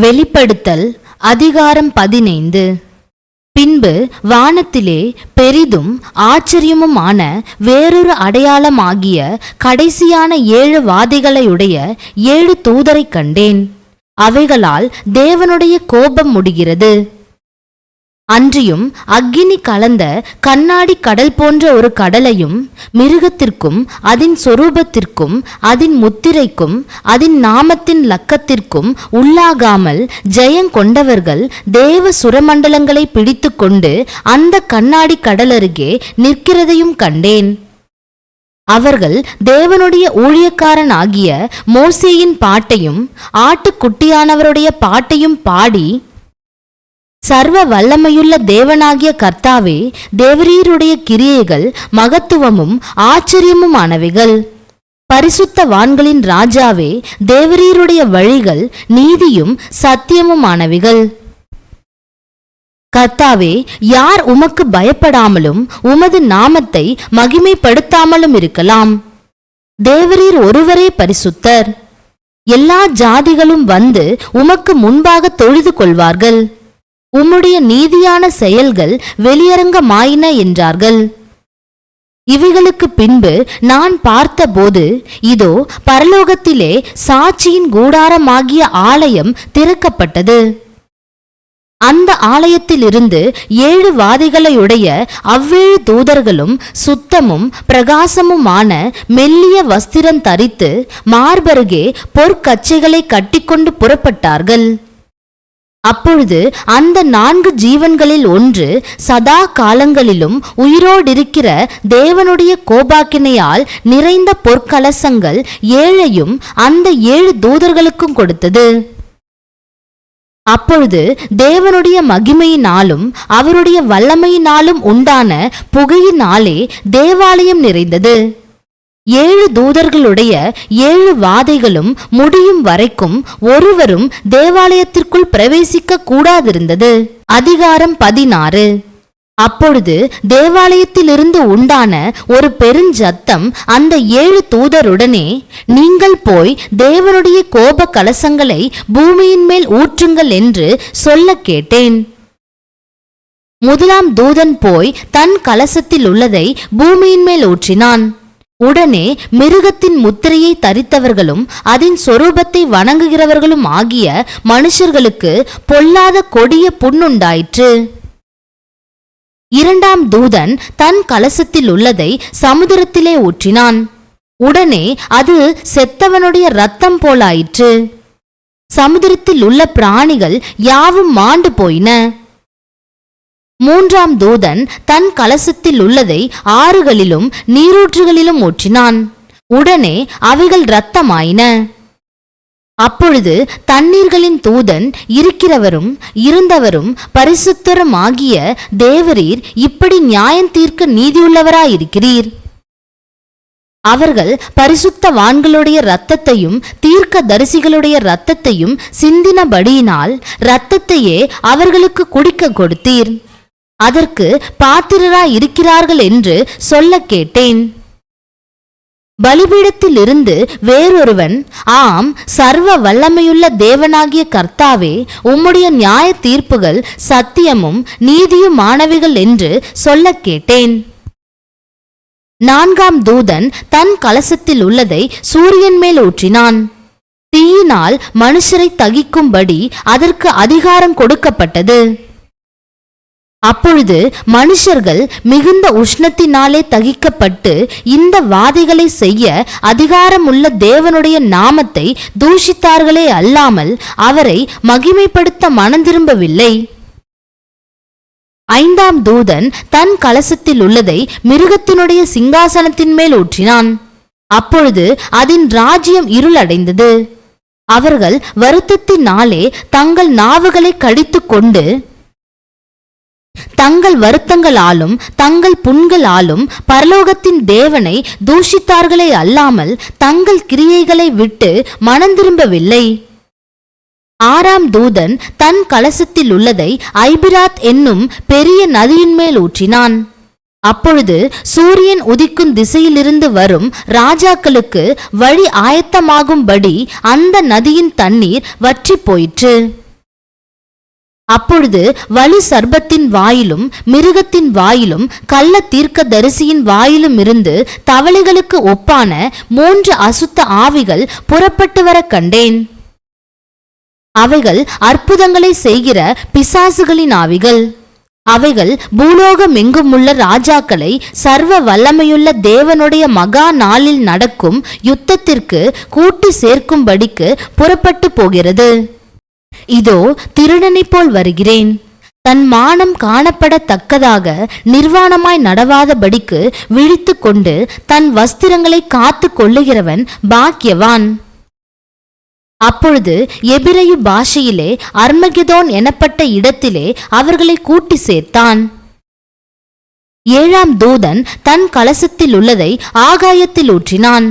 வெளிப்படுத்தல் அதிகாரம் பதினைந்து. பின்பு வானத்திலே பெரிதும் ஆச்சரியமுமான வேறொரு அடையாளமாகிய கடைசியான ஏழு வாதைகளையுடைய ஏழு தூதரைக் கண்டேன். அவைகளால் தேவனுடைய கோபம் முடிகிறது. அன்றியும் அக்கினி கலந்த கண்ணாடி கடல் போன்ற ஒரு கடலையும் மிருகத்திற்கும் அதன் சொரூபத்திற்கும் அதன் முத்திரைக்கும் அதன் நாமத்தின் லக்கத்திற்கும் உள்ளாகாமல் ஜெயம் கொண்டவர்கள் தேவ சுரமண்டலங்களை பிடித்துக்கொண்டு அந்த கண்ணாடி கடலருகே நிற்கிறதையும் கண்டேன். அவர்கள் தேவனுடைய ஊழியக்காரன் ஆகிய மோசேயின் பாட்டையும் ஆட்டுக்குட்டியானவருடைய பாட்டையும் பாடி சர்வ வல்லமையுள்ள தேவனாகிய கர்த்தாவே தேவரீருடைய கிரியைகள் மகத்துவமும் ஆச்சரியமுமானவைகள். பரிசுத்த வான்களின் ராஜாவே தேவரீருடைய வழிகள் நீதியும் சத்தியமுமானவைகள். கர்த்தாவே யார் உமக்கு பயப்படாமலும் உமது நாமத்தை மகிமைப்படுத்தாமலும் இருக்கலாம். தேவரீர் ஒருவரே பரிசுத்தர். எல்லா ஜாதிகளும் வந்து உமக்கு முன்பாக தொழுது கொள்வார்கள். உம்முடைய நீதியான செயல்கள் வெளியரங்கமாயின என்றார்கள். இவைகளுக்கு பின்பு நான் பார்த்தபோது இதோ பரலோகத்திலே சாட்சியின் கூடாரமாகிய ஆலயம் திறக்கப்பட்டது. அந்த ஆலயத்திலிருந்து ஏழு வாதைகளையுடைய அவ்வேழு தூதர்களும் சுத்தமும் பிரகாசமுமான மெல்லிய வஸ்திரம் தரித்து மார்பருகே பொற்கச்சைகளை கட்டிக்கொண்டு புறப்பட்டார்கள். அப்பொழுது அந்த நான்கு ஜீவன்களில் ஒன்று சதா காலங்களிலும் உயிரோடிருக்கிற தேவனுடைய கோபாக்கினையால் நிறைந்த பொற்கலசங்கள் ஏழையும் அந்த ஏழு தூதர்களுக்கும் கொடுத்தது. அப்பொழுது தேவனுடைய மகிமையினாலும் அவருடைய வல்லமையினாலும் உண்டான புகையினாலே தேவாலயம் நிறைந்தது. ஏழு தூதர்களுடைய ஏழு வாதைகளும் முடியும் வரைக்கும் ஒருவரும் தேவாலயத்திற்குள் பிரவேசிக்க கூடாதிருந்தது. அதிகாரம் பதினாறு. அப்பொழுது தேவாலயத்திலிருந்து உண்டான ஒரு பெருஞ்சத்தம் அந்த ஏழு தூதருடனே நீங்கள் போய் தேவனுடைய கோப கலசங்களை பூமியின் மேல் ஊற்றுங்கள் என்று சொல்ல கேட்டேன். முதலாம் தூதன் போய் தன் கலசத்தில் உள்ளதை பூமியின் மேல் ஊற்றினான். உடனே மிருகத்தின் முத்திரையை தரித்தவர்களும் அதன் சொரூபத்தை வணங்குகிறவர்களும் ஆகிய மனுஷர்களுக்கு பொல்லாத கொடிய புண்ணுண்டாயிற்று. இரண்டாம் தூதன் தன் கலசத்தில் உள்ளதை சமுத்திரத்திலே ஊற்றினான். உடனே அது செத்தவனுடைய ரத்தம் போலாயிற்று. சமுத்திரத்தில் உள்ள பிராணிகள் யாவும் மாண்டு போயின. மூன்றாம் தூதன் தன் கலசத்தில் உள்ளதை ஆறுகளிலும் நீரூற்றுகளிலும் ஊற்றினான் உடனே அவைகள் இரத்தமாயின. அப்பொழுது தண்ணீர்களின் தூதன் இருக்கிறவரும் இருந்தவரும் பரிசுத்தரும் ஆகிய தேவரீர் இப்படி நியாயம் தீர்க்க நீதியுள்ளவராயிருக்கிறீர். அவர்கள் பரிசுத்த வான்களுடைய இரத்தத்தையும் தீர்க்க தரிசிகளுடைய இரத்தத்தையும் சிந்தினபடியினால் இரத்தத்தையே அவர்களுக்கு குடிக்க கொடுத்தீர். அதற்கு பாத்திரராய் இருக்கிறார்கள் என்று சொல்ல கேட்டேன். பலிபீடத்திலிருந்து வேறொருவன் ஆம் சர்வ வல்லமையுள்ள தேவனாகிய கர்த்தாவே உம்முடைய நியாய தீர்ப்புகள் சத்தியமும் நீதியுமானவைகள் என்று சொல்ல கேட்டேன். நான்காம் தூதன் தன் கலசத்தில் உள்ளதை சூரியன் மேல் ஊற்றினான். தீயினால் மனுஷரை தகிக்கும்படி அதற்கு அதிகாரம் கொடுக்கப்பட்டது. அப்பொழுது மனுஷர்கள் மிகுந்த உஷ்ணத்தினாலே தகிக்கப்பட்டு இந்த வாதைகளை செய்ய அதிகாரமுள்ள தேவனுடைய நாமத்தை தூஷித்தார்களே அல்லாமல் அவரை மகிமைப்படுத்த மனந்திரும்பவில்லை. ஐந்தாம் தூதன் தன் கலசத்தில் உள்ளதை மிருகத்தினுடைய சிங்காசனத்தின் மேல் ஊற்றினான். அப்பொழுது அதன் ராஜ்யம் இருளடைந்தது. அவர்கள் வருத்தத்தினாலே தங்கள் நாவுகளை கடித்துக்கொண்டு கொண்டு தங்கள் வருத்தங்களாலும் தங்கள் புண்களாலும் பரலோகத்தின் தேவனை தூஷித்தார்களே அல்லாமல் தங்கள் கிரியைகளை விட்டு மனந்திரும்பவில்லை. ஆறாம் தூதன் தன் கலசத்தில் உள்ளதை ஐபிராத் என்னும் பெரிய நதியின் மேல் ஊற்றினான். அப்பொழுது சூரியன் உதிக்கும் திசையிலிருந்து வரும் ராஜாக்களுக்கு வழி ஆயத்தமாகும்படி அந்த நதியின் தண்ணீர் வற்றிப் போயிற்று. அப்பொழுது வலு சர்பத்தின் வாயிலும் மிருகத்தின் வாயிலும் கள்ள தீர்க்க தரிசியின் வாயிலும் இருந்து தவளைகளுக்கு ஒப்பான மூன்று அசுத்த ஆவிகள் புறப்பட்டு வர கண்டேன். அவைகள் அற்புதங்களை செய்கிற பிசாசுகளின் ஆவிகள். அவைகள் பூலோகமெங்குமுள்ள ராஜாக்களை சர்வ வல்லமையுள்ள தேவனுடைய மகா நாளில் நடக்கும் யுத்தத்திற்கு கூட்டி சேர்க்கும்படிக்கு புறப்பட்டு போகிறது. இதோ திருடனைப் போல் வருகிறேன். தன் மானம் காணப்படத்தக்கதாக நிர்வாணமாய் நடவாதபடிக்கு விழித்து கொண்டு தன் வஸ்திரங்களை காத்து கொள்ளுகிறவன் பாக்கியவான். அப்பொழுது எபிரையு பாஷையிலே அர்மகெதோன் எனப்பட்ட இடத்திலே அவர்களை கூட்டி சேர்த்தான். ஏழாம் தூதன் தன் கலசத்தில் உள்ளதை ஆகாயத்தில் ஊற்றினான்.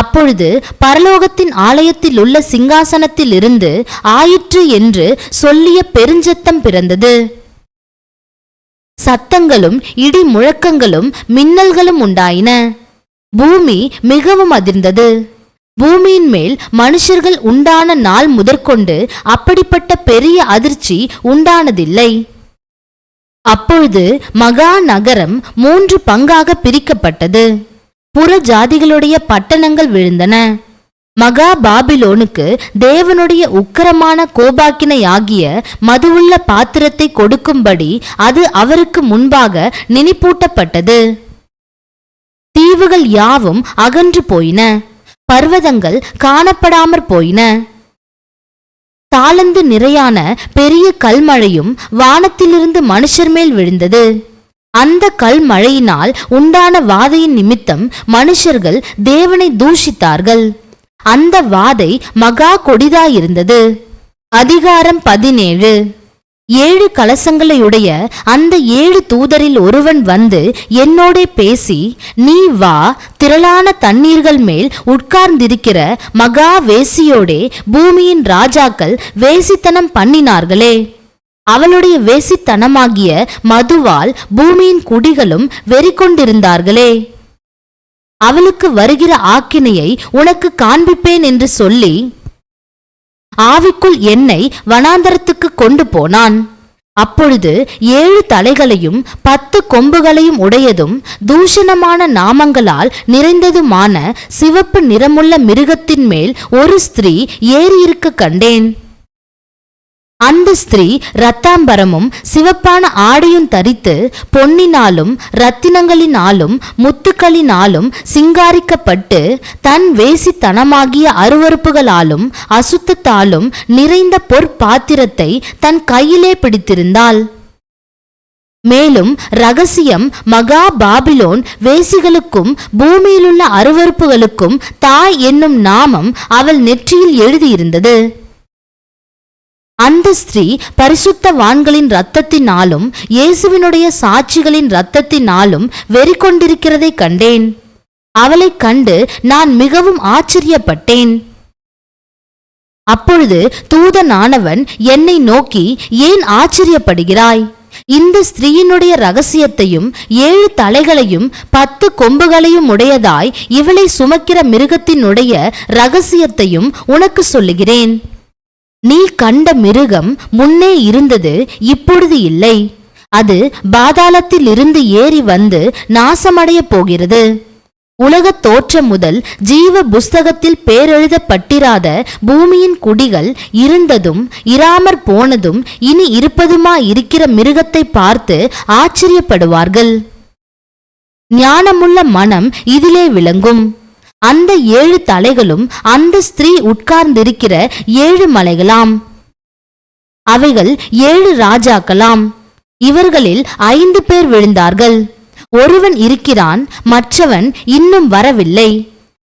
அப்பொழுது பரலோகத்தின் ஆலயத்தில் உள்ள சிங்காசனத்தில் இருந்து ஆயிற்று என்று சொல்லிய பெருஞ்சத்தம் பிறந்தது. சத்தங்களும் இடி முழக்கங்களும் மின்னல்களும் உண்டாயின. பூமி மிகவும் அதிர்ந்தது. பூமியின் மேல் மனுஷர்கள் உண்டான நாள் முதற்கொண்டு அப்படிப்பட்ட பெரிய அதிர்ச்சி உண்டானதில்லை. அப்பொழுது மகா நகரம் மூன்று பங்காக பிரிக்கப்பட்டது. புற ஜாதிகளுடைய பட்டணங்கள் விழுந்தன. மகா பாபிலோனுக்கு தேவனுடைய உக்கரமான கோபாக்கினையாகிய மதுவுள்ள பாத்திரத்தை கொடுக்கும்படி அது அவருக்கு முன்பாக நினைப்பூட்டப்பட்டது. தீவுகள் யாவும் அகன்று போயின. பர்வதங்கள் காணப்படாமற் போயின. தாளந்து நிறையான பெரிய கல்மழையும் வானத்திலிருந்து மனுஷர் மேல் விழுந்தது. அந்த கல்மழையினால் உண்டான வாதையின் நிமித்தம் மனுஷர்கள் தேவனை தூஷித்தார்கள். அந்த வாதை மகா கொடிதாயிருந்தது. அதிகாரம் பதினேழு. ஏழு கலசங்களையுடைய அந்த ஏழு தூதரில் ஒருவன் வந்து என்னோடே பேசி நீ வா திரளான தண்ணீர்கள் மேல் உட்கார்ந்திருக்கிற மகா வேசியோடே பூமியின் ராஜாக்கள் வேசித்தனம் பண்ணினார்களே. அவளுடைய வேசித்தனமாகிய மதுவால் பூமியின் குடிகளும் வெறிக்கொண்டிருந்தார்களே அவளுக்கு வருகிற ஆக்கினையை உனக்கு காண்பிப்பேன் என்று சொல்லி ஆவிக்குள் என்னை வனாந்தரத்துக்கு கொண்டு போனான். அப்பொழுது ஏழு தலைகளையும் பத்து கொம்புகளையும் உடையதும் தூஷணமான நாமங்களால் நிறைந்ததுமான சிவப்பு நிறமுள்ள மிருகத்தின் மேல் ஒரு ஸ்திரீ ஏறியிருக்க கண்டேன். அந்த ஸ்திரீ ரத்தாம்பரமும் சிவப்பான ஆடையும் தரித்து பொன்னினாலும் ரத்தினங்களினாலும் முத்துக்களினாலும் சிங்காரிக்கப்பட்டு தன் வேசித்தனமாகிய அருவறுப்புகளாலும் அசுத்தத்தாலும் நிறைந்த பொற்பாத்திரத்தை தன் கையிலே பிடித்திருந்தாள். மேலும் ரகசியம் மகா பாபிலோன் வேசிகளுக்கும் பூமியிலுள்ள அருவறுப்புகளுக்கும் தாய் என்னும் நாமம் அவள் நெற்றியில் எழுதியிருந்தது. அந்த ஸ்திரீ பரிசுத்தவான்களின் இரத்தத்தினாலும் இயேசுவினுடைய சாட்சிகளின் இரத்தத்தினாலும் வெறி கொண்டிருக்கிறதை கண்டேன். அவளைக் கண்டு நான் மிகவும் ஆச்சரியப்பட்டேன். அப்பொழுது தூதனானவன் என்னை நோக்கி ஏன் ஆச்சரியப்படுகிறாய்? இந்த ஸ்திரீயினுடைய ரகசியத்தையும் ஏழு தலைகளையும் பத்து கொம்புகளையும் உடையதாய் இவளை சுமக்கிற மிருகத்தினுடைய ரகசியத்தையும் உனக்கு சொல்லுகிறேன். நீ கண்ட மிருகம் முன்னே இருந்தது இப்பொழுது இல்லை. அது பாதாளத்திலிருந்து ஏறி வந்து நாசமடைய போகிறது. உலகத் தோற்றம் முதல் ஜீவ புஸ்தகத்தில் பேரெழுதப்பட்டிராத பூமியின் குடிகள் இருந்ததும் இராமற் போனதும் இனி இருப்பதுமா இருக்கிற மிருகத்தை பார்த்து ஆச்சரியப்படுவார்கள். ஞானமுள்ள மனம் இதிலே விளங்கும். அந்த ஏழு தலைகளும் அந்த ஸ்திரீ உட்கார்ந்திருக்கிற ஏழு மலைகளாம். அவைகள் ஏழு ராஜாக்களாம். இவர்களில் ஐந்து பேர் விழுந்தார்கள். ஒருவன் இருக்கிறான் மற்றவன் இன்னும் வரவில்லை.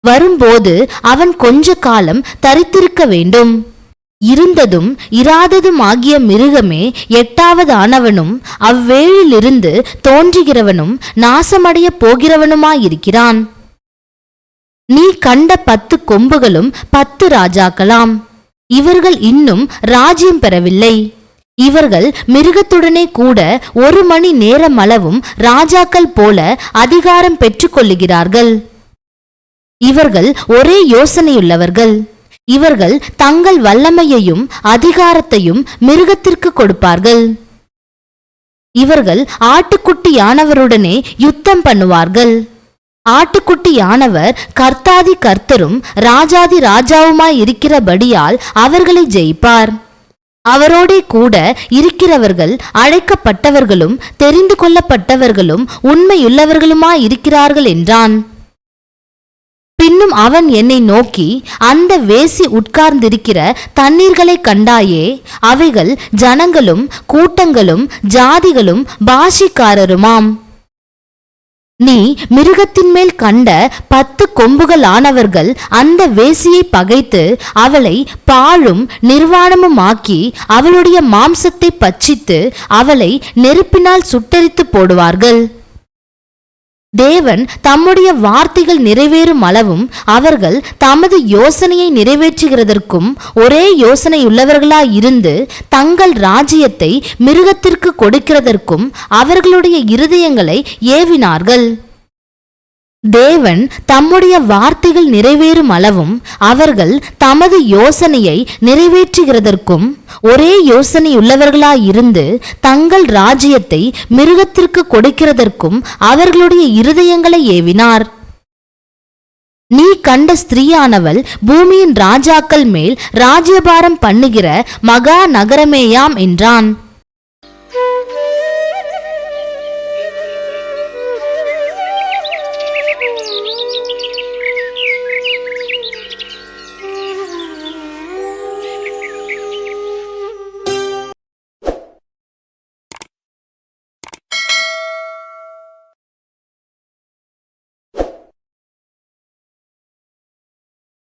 வரும்போது அவன் கொஞ்ச காலம் தரித்திருக்க வேண்டும். இருந்ததும் இராததும் ஆகிய மிருகமே எட்டாவதானவனும் அவ்வேழிலிருந்து தோன்றுகிறவனும் நாசமடையப் போகிறவனுமாயிருக்கிறான். நீ கண்ட பத்து கொம்புகளும் பத்து ராஜாக்களாம். இவர்கள் இன்னும் ராஜ்யம் பெறவில்லை. இவர்கள் மிருகத்துடனே கூட ஒரு மணி நேரமளவும் ராஜாக்கள் போல அதிகாரம் பெற்றுக்கொள்ளுகிறார்கள். இவர்கள் ஒரே யோசனையுள்ளவர்கள். இவர்கள் தங்கள் வல்லமையையும் அதிகாரத்தையும் மிருகத்திற்கு கொடுப்பார்கள். இவர்கள் ஆட்டுக்குட்டியானவருடனே யுத்தம் பண்ணுவார்கள். ஆட்டுக்குட்டியானவர் கர்த்தாதி கர்த்தரும் ராஜாதி ராஜாவுமாய் இருக்கிறபடியால் அவர்களை ஜெயிப்பார். அவரோடே கூட இருக்கிறவர்கள் அழைக்கப்பட்டவர்களும் தெரிந்து கொள்ளப்பட்டவர்களும் உண்மையுள்ளவர்களுமாய் இருக்கிறார்கள் என்றான். பின்னும் அவன் என்னை நோக்கி அந்த வேசி உட்கார்ந்திருக்கிற தண்ணீர்களை கண்டாயே அவைகள் ஜனங்களும் கூட்டங்களும் ஜாதிகளும் பாஷிக்காரருமாம். நீ மிருகத்தின் மேல் கண்ட பத்து கொம்புகள் ஆனவர்கள் அந்த வேசியை பகைத்து அவளை பாழும் நிர்வாணமுமாக்கி அவளுடைய மாம்சத்தை பச்சித்து அவளை நெருப்பினால் சுட்டரித்து போடுவார்கள். தேவன் தம்முடைய வார்த்தைகள் நிறைவேறும் அளவும் அவர்கள் தமது யோசனையை நிறைவேற்றுகிறதற்கும் ஒரே யோசனையுள்ளவர்களாயிருந்து தங்கள் ராஜ்யத்தை மிருகத்திற்கு கொடுக்கிறதற்கும் அவர்களுடைய இருதயங்களை ஏவினார்கள். தேவன் தம்முடைய வார்த்தைகள் நிறைவேறும் அளவும் அவர்கள் தமது யோசனையை நிறைவேற்றுகிறதற்கும் ஒரே யோசனையுள்ளவர்களாயிருந்து தங்கள் ராஜ்யத்தை மிருகத்திற்கு கொடுக்கிறதற்கும் அவர்களுடைய இருதயங்களை ஏவினார். நீ கண்ட ஸ்திரீயானவள் பூமியின் ராஜாக்கள் மேல் ராஜ்யபாரம் பண்ணுகிற மகா நகரமேயாம் என்றான்.